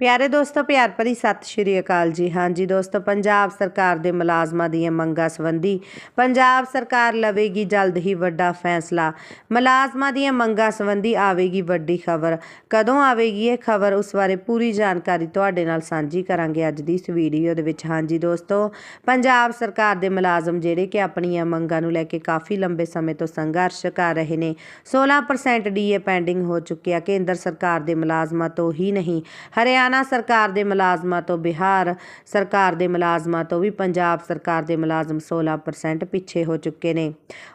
ਪਿਆਰੇ ਦੋਸਤੋ, ਪਿਆਰ ਭਰੀ ਸਤਿ ਸ਼੍ਰੀ ਅਕਾਲ ਜੀ। ਹਾਂਜੀ ਦੋਸਤੋ, ਪੰਜਾਬ ਸਰਕਾਰ ਦੇ ਮੁਲਾਜ਼ਮਾਂ ਦੀਆਂ ਮੰਗਾਂ ਸੰਬੰਧੀ ਪੰਜਾਬ ਸਰਕਾਰ ਲਵੇਗੀ ਜਲਦ ਹੀ ਵੱਡਾ ਫੈਸਲਾ। ਮੁਲਾਜ਼ਮਾਂ ਦੀਆਂ ਮੰਗਾਂ ਸੰਬੰਧੀ ਆਵੇਗੀ ਵੱਡੀ ਖਬਰ। ਕਦੋਂ ਆਵੇਗੀ ਇਹ ਖਬਰ, ਉਸ ਬਾਰੇ ਪੂਰੀ ਜਾਣਕਾਰੀ ਤੁਹਾਡੇ ਨਾਲ ਸਾਂਝੀ ਕਰਾਂਗੇ ਅੱਜ ਦੀ ਇਸ ਵੀਡੀਓ ਦੇ ਵਿੱਚ। ਹਾਂਜੀ ਦੋਸਤੋ, ਪੰਜਾਬ ਸਰਕਾਰ ਦੇ ਮੁਲਾਜ਼ਮ ਜਿਹੜੇ ਕਿ ਆਪਣੀਆਂ ਮੰਗਾਂ ਨੂੰ ਲੈ ਕੇ ਕਾਫੀ ਲੰਬੇ ਸਮੇਂ ਤੋਂ ਸੰਘਰਸ਼ ਕਰ ਰਹੇ ਨੇ 16% ਡੀਏ ਪੈਂਡਿੰਗ ਹੋ ਚੁੱਕਿਆ। ਕੇਂਦਰ ਸਰਕਾਰ ਦੇ ਮੁਲਾਜ਼ਮਾਂ ਤੋਂ ਹੀ ਨਹੀਂ, ਹਰਿਆਣਾ ਹਰਿਆਣਾ ਸਰਕਾਰ ਦੇ ਮੁਲਾਜ਼ਮਾਂ ਤੋਂ ਬਿਹਾਰ ਸਰਕਾਰ ਦੇ ਮੁਲਾਜ਼ਮਾਂ ਤੋਂ ਵੀ ਪੰਜਾਬ ਸਰਕਾਰ ਦੇ ਮੁਲਾਜ਼ਮ 16% ਪਿੱਛੇ ਹੋ ਚੁੱਕੇ ਨੇ।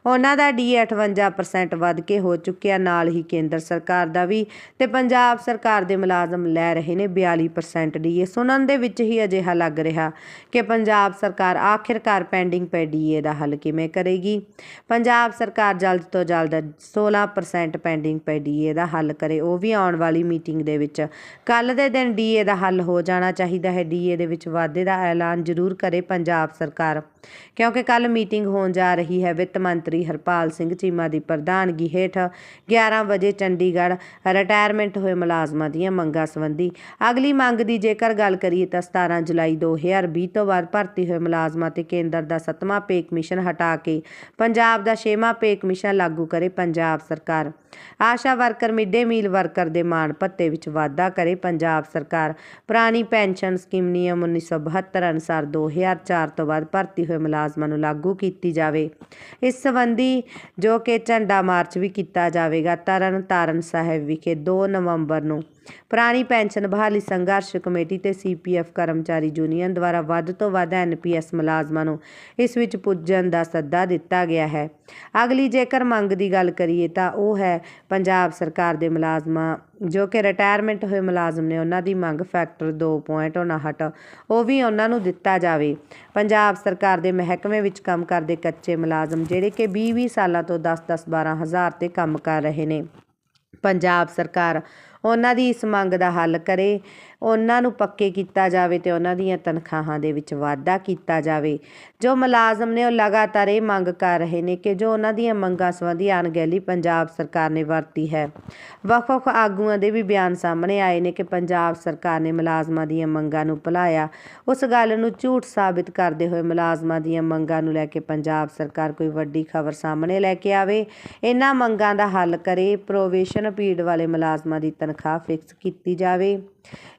ਉਹਨਾਂ ਦਾ ਡੀਏ 58% ਵੱਧ ਕੇ ਹੋ ਚੁੱਕਿਆ, ਨਾਲ ਹੀ ਕੇਂਦਰ ਸਰਕਾਰ ਦਾ ਵੀ ਤੇ ਪੰਜਾਬ ਸਰਕਾਰ ਦੇ ਮੁਲਾਜ਼ਮ ਲੈ ਰਹੇ ਨੇ 42% ਡੀਏ ਸੁਣਨ ਦੇ ਵਿੱਚ ਹੀ ਅਜਿਹਾ ਲੱਗ ਰਿਹਾ ਕਿ ਪੰਜਾਬ ਸਰਕਾਰ ਆਖਿਰਕਾਰ ਪੈਂਡਿੰਗ ਪੈ ਡੀਏ ਦਾ ਹੱਲ ਕਿਵੇਂ ਕਰੇਗੀ? ਪੰਜਾਬ ਸਰਕਾਰ ਜਲਦ ਤੋਂ ਜਲਦ 16% ਪੈਂਡਿੰਗ ਪੈ ਡੀਏ ਦਾ ਹੱਲ ਕਰੇ। ਉਹ ਵੀ ਆਉਣ ਵਾਲੀ ਮੀਟਿੰਗ ਦੇ ਵਿੱਚ। ਕੱਲ ਦੇ ਦਿਨ ਡੀਏ ਦਾ ਹੱਲ ਹੋ ਜਾਣਾ ਚਾਹੀਦਾ ਹੈ। ਡੀਏ ਦੇ ਵਿੱਚ ਵਾਧੇ ਦਾ ਐਲਾਨ ਜ਼ਰੂਰ ਕਰੇ ਪੰਜਾਬ ਸਰਕਾਰ। ਕਿਉਂਕਿ ਕੱਲ ਮੀਟਿੰਗ ਹੋਣ ਜਾ ਰਹੀ ਹੈ, ਵਿੱਤ ਮੰਤਰੀ ਹਰਪਾਲ ਸਿੰਘ ਚੀਮਾ ਦੀ ਪ੍ਰਧਾਨਗੀ ਹੇਠ 11 ਵਜੇ ਚੰਡੀਗੜ੍ਹ ਰਿਟਾਇਰਮੈਂਟ ਹੋਏ ਮੁਲਾਜ਼ਮਾਂ ਦੀਆਂ ਮੰਗਾਂ ਸੰਬੰਧੀ। ਅਗਲੀ ਮੰਗ ਦੀ ਜੇਕਰ ਗੱਲ ਕਰੀਏ ਤਾਂ 17 ਜੁਲਾਈ 2020 ਤੋਂ ਬਾਅਦ ਭਰਤੀ ਹੋਏ ਮੁਲਾਜ਼ਮਾਂ ਤੇ ਕੇਂਦਰ ਦਾ 7ਵਾਂ ਪੇ ਕਮਿਸ਼ਨ ਹਟਾ ਕੇ ਪੰਜਾਬ ਦਾ 6ਵਾਂ ਪੇ ਕਮਿਸ਼ਨ ਲਾਗੂ ਕਰੇ ਪੰਜਾਬ ਸਰਕਾਰ। ਆਸ਼ਾ ਵਰਕਰ, ਮਿਡ-ਡੇ ਮੀਲ ਵਰਕਰ ਦੇ ਮਾਣ ਭੱਤੇ ਵਿੱਚ ਵਾਧਾ ਕਰੇ ਪੰਜਾਬ ਸਰਕਾਰ। ਪੁਰਾਣੀ ਪੈਨਸ਼ਨ ਸਕੀਮ ਨਿਯਮ 1972 ਅਨੁਸਾਰ 2004 ਤੋਂ ਬਾਅਦ ਭਰਤੀ ਹੋਏ ਮੁਲਾਜ਼ਮਾਂ ਨੂੰ ਲਾਗੂ ਕੀਤੀ ਜਾਵੇ। ਇਸ ਸੰਬੰਧੀ ਜੋ ਕਿ ਝੰਡਾ ਮਾਰਚ ਵੀ ਕੀਤਾ ਜਾਵੇਗਾ, ਤਰਨ ਤਾਰਨ ਸਾਹਿਬ ਵਿਖੇ 2 ਨਵੰਬਰ ਨੂੰ ਪੁਰਾਣੀ ਪੈਨਸ਼ਨ ਬਹਾਲੀ ਸੰਘਰਸ਼ ਕਮੇਟੀ ਤੇ ਸੀਪੀਐਫ ਕਰਮਚਾਰੀ ਯੂਨੀਅਨ ਦੁਆਰਾ ਵੱਧ ਤੋਂ ਵੱਧ ਐਨਪੀਐਸ ਮੁਲਾਜ਼ਮਾਂ ਨੂੰ ਇਸ ਵਿੱਚ ਪੁੱਜਣ ਦਾ ਸੱਦਾ ਦਿੱਤਾ ਗਿਆ ਹੈ। ਅਗਲੀ ਜੇਕਰ ਮੰਗ ਦੀ ਗੱਲ ਕਰੀਏ ਤਾਂ ਉਹ ਹੈ ਪੰਜਾਬ ਸਰਕਾਰ ਦੇ ਮੁਲਾਜ਼ਮਾਂ, ਜੋ ਕਿ ਰਿਟਾਇਰਮੈਂਟ ਹੋਏ ਮੁਲਾਜ਼ਮ ਨੇ, ਉਹਨਾਂ ਦੀ ਮੰਗ ਫੈਕਟਰ 2.59 ਉਹ ਵੀ ਉਹਨਾਂ ਨੂੰ ਦਿੱਤਾ ਜਾਵੇ। ਪੰਜਾਬ ਸਰਕਾਰ ਦੇ ਮਹਿਕਮੇ ਵਿੱਚ ਕੰਮ ਕਰਦੇ ਕੱਚੇ ਮੁਲਾਜ਼ਮ, ਜਿਹੜੇ ਕਿ 20-20 ਸਾਲਾਂ ਤੋਂ 10-10 12 ਹਜ਼ਾਰ ਤੇ ਕੰਮ ਕਰ ਰਹੇ ਨੇ। ਪੰਜਾਬ ਸਰਕਾਰ ਉਹਨਾਂ ਦੀ ਇਸ ਮੰਗ ਦਾ ਹੱਲ ਕਰੇ। ਉਹਨਾਂ ਨੂੰ ਪੱਕੇ ਕੀਤਾ ਜਾਵੇ ਤੇ ਉਹਨਾਂ ਦੀਆਂ ਤਨਖਾਹਾਂ ਦੇ ਵਿੱਚ ਵਾਧਾ ਕੀਤਾ ਜਾਵੇ। ਜੋ ਮੁਲਾਜ਼ਮ ਨੇ ਉਹ ਲਗਾਤਾਰ ਇਹ ਮੰਗ ਕਰ ਰਹੇ ਨੇ ਕਿ ਜੋ ਉਹਨਾਂ ਦੀਆਂ ਮੰਗਾਂ ਸੰਬੰਧੀ ਅਣਗਹਿਲੀ ਪੰਜਾਬ ਸਰਕਾਰ ਨੇ ਵਰਤੀ ਹੈ। ਵੱਖ-ਵੱਖ ਆਗੂਆਂ ਦੇ ਵੀ ਬਿਆਨ ਸਾਹਮਣੇ ਆਏ ਨੇ ਕਿ ਪੰਜਾਬ ਸਰਕਾਰ ਨੇ ਮੁਲਾਜ਼ਮਾਂ ਦੀਆਂ ਮੰਗਾਂ ਨੂੰ ਭੁਲਾਇਆ। ਉਸ ਗੱਲ ਨੂੰ ਝੂਠ ਸਾਬਿਤ ਕਰਦੇ ਹੋਏ ਮੁਲਾਜ਼ਮਾਂ ਦੀਆਂ ਮੰਗਾਂ ਨੂੰ ਲੈ ਕੇ ਪੰਜਾਬ ਸਰਕਾਰ ਕੋਈ ਵੱਡੀ ਖਬਰ ਸਾਹਮਣੇ ਲੈ ਕੇ ਆਵੇ। ਇਹਨਾਂ ਮੰਗਾਂ ਦਾ ਹੱਲ ਕਰੇ। ਪ੍ਰੋਵੇਸ਼ਨ ਪੀਰੀਅਡ ਵਾਲੇ ਮੁਲਾਜ਼ਮਾਂ ਦੀ ਤਨਖਾਹ ਤਨਖਾਹ ਫਿਕਸ ਕੀਤੀ ਜਾਵੇ।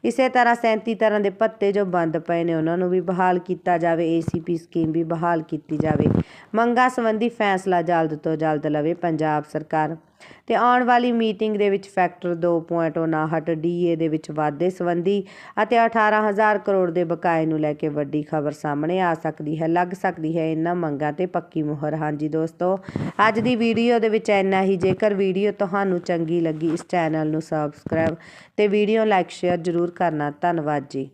ਇਸੇ ਤਰ੍ਹਾਂ 37 ਤਰ੍ਹਾਂ ਦੇ ਪੱਤੇ ਜੋ ਬੰਦ ਪਏ ਨੇ, ਉਹਨਾਂ ਨੂੰ ਵੀ ਬਹਾਲ ਕੀਤਾ ਜਾਵੇ ਏਸੀਪੀ ਸਕੀਮ ਵੀ ਬਹਾਲ ਕੀਤੀ ਜਾਵੇ। ਮੰਗਾਂ ਸੰਬੰਧੀ ਫੈਸਲਾ ਜਲਦ ਤੋਂ ਜਲਦ ਲਵੇ ਪੰਜਾਬ ਸਰਕਾਰ। ਤੇ ਆਉਣ ਵਾਲੀ ਮੀਟਿੰਗ ਦੇ ਵਿੱਚ ਫੈਕਟਰ 2.59 ਡੀਏ ਦੇ ਵਿੱਚ ਵਾਧੇ ਸੰਬੰਧੀ ਅਤੇ 18000 ਕਰੋੜ ਦੇ ਬਕਾਏ ਨੂੰ ਲੈ ਕੇ ਵੱਡੀ ਖਬਰ ਸਾਹਮਣੇ ਆ ਸਕਦੀ ਹੈ, ਲੱਗ ਸਕਦੀ ਹੈ। ਇਹਨਾਂ ਮੰਗਾਂ ਤੇ ਪੱਕੀ ਮੁਹਰ। ਹਾਂਜੀ ਦੋਸਤੋ, ਅੱਜ ਦੀ ਵੀਡੀਓ ਦੇ ਵਿੱਚ ਇੰਨਾ ਹੀ। ਜੇਕਰ ਵੀਡੀਓ ਤੁਹਾਨੂੰ ਚੰਗੀ ਲੱਗੀ, ਇਸ ਚੈਨਲ ਨੂੰ ਸਬਸਕ੍ਰਾਈਬ ਤੇ ਵੀਡੀਓ ਲਾਈਕ ਸ਼ੇਅਰ ਜ਼ਰੂਰ ਕਰਨਾ। ਧੰਨਵਾਦ ਜੀ।